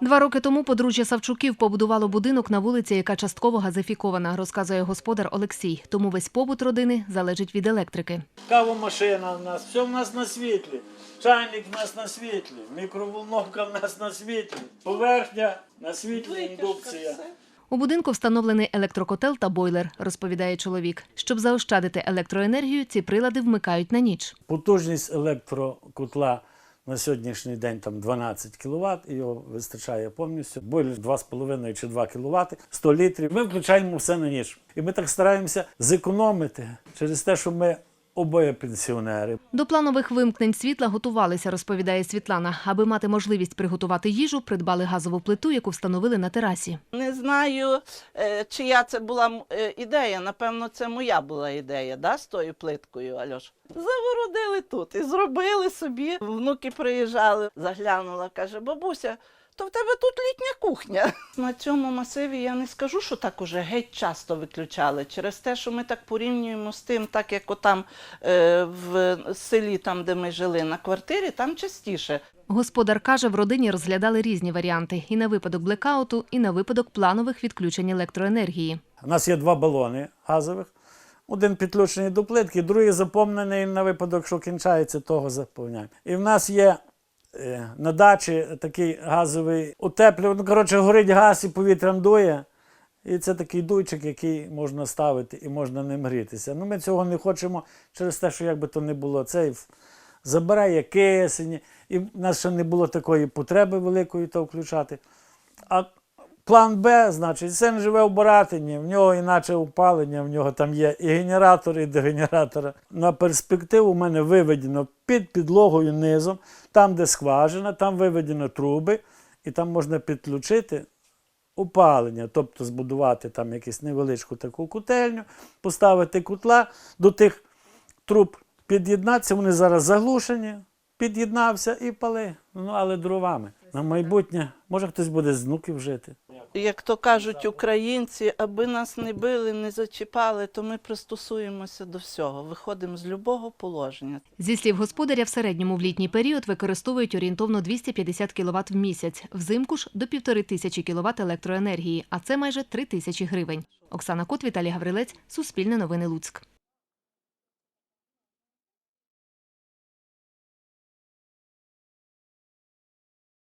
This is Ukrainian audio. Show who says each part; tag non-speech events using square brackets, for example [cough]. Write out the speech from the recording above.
Speaker 1: Два роки тому подружжя Савчуків побудувало будинок на вулиці, яка частково газифікована, розказує господар Олексій. Тому весь побут родини залежить від електрики.
Speaker 2: Кавомашина в нас, все в нас на світлі. Чайник в нас на світлі, мікроволновка в нас на світлі, поверхня на світлі, індукція.
Speaker 1: У будинку встановлений електрокотел та бойлер, розповідає чоловік. Щоб заощадити електроенергію, ці прилади вмикають на ніч.
Speaker 2: Потужність електрокотла на сьогоднішній день там 12 кВт, і його вистачає повністю. Бойлер 2,5 чи 2 кВт, 100 літрів. Ми включаємо все на ніч. І ми так стараємося зекономити через те, що ми обоє пенсіонери.
Speaker 1: До планових вимкнень світла готувалися, розповідає Світлана. Аби мати можливість приготувати їжу, придбали газову плиту, яку встановили на терасі.
Speaker 3: Не знаю, е, чия це була е, ідея. Напевно, це моя була ідея, да, з тою плиткою, Альош. Загородили тут і зробили собі. Внуки приїжджали, заглянула, каже, бабуся. То в тебе тут літня кухня. [laughs] На цьому масиві я не скажу, що так уже геть часто виключали. Через те, що ми так порівнюємо з тим, так як отам е, в селі, там, де ми жили на квартирі, там частіше.
Speaker 1: Господар каже, в родині розглядали різні варіанти і на випадок блекауту, і на випадок планових відключень електроенергії.
Speaker 2: У нас є два балони газових. Один підключений до плитки, другий заповнений на випадок, що кінчається, того заповняємо. І в нас є на дачі такий газовий утеплювач. Ну, коротше, горить газ і повітрям дує. І це такий дуйчик, який можна ставити і можна ним грітися. Ну, ми цього не хочемо через те, що як би то не було, цей забирає кисень, і в нас ще не було такої потреби великої то включати. А план Б, значить, син живе в Боратині, в нього іначе опалення, в нього там є і генератор, і до генератора. На перспективу в мене виведено під підлогою низом, там, де скважина, там виведено труби, і там можна підключити опалення, тобто збудувати там якусь невеличку таку котельню, поставити котла до тих труб, під'єднатися, вони зараз заглушені, під'єднався і пали. Ну, але дровами. На майбутнє, може хтось буде з внуків жити.
Speaker 3: Як то кажуть українці, аби нас не били, не зачіпали, то ми пристосуємося до всього. Виходимо з любого положення.
Speaker 1: Зі слів господаря, в середньому в літній період використовують орієнтовно 250 кВт в місяць, взимку ж до півтори тисячі кВт електроенергії, а це майже три тисячі гривень. Оксана Кот, Віталій Гаврилець, Суспільне новини Луцьк.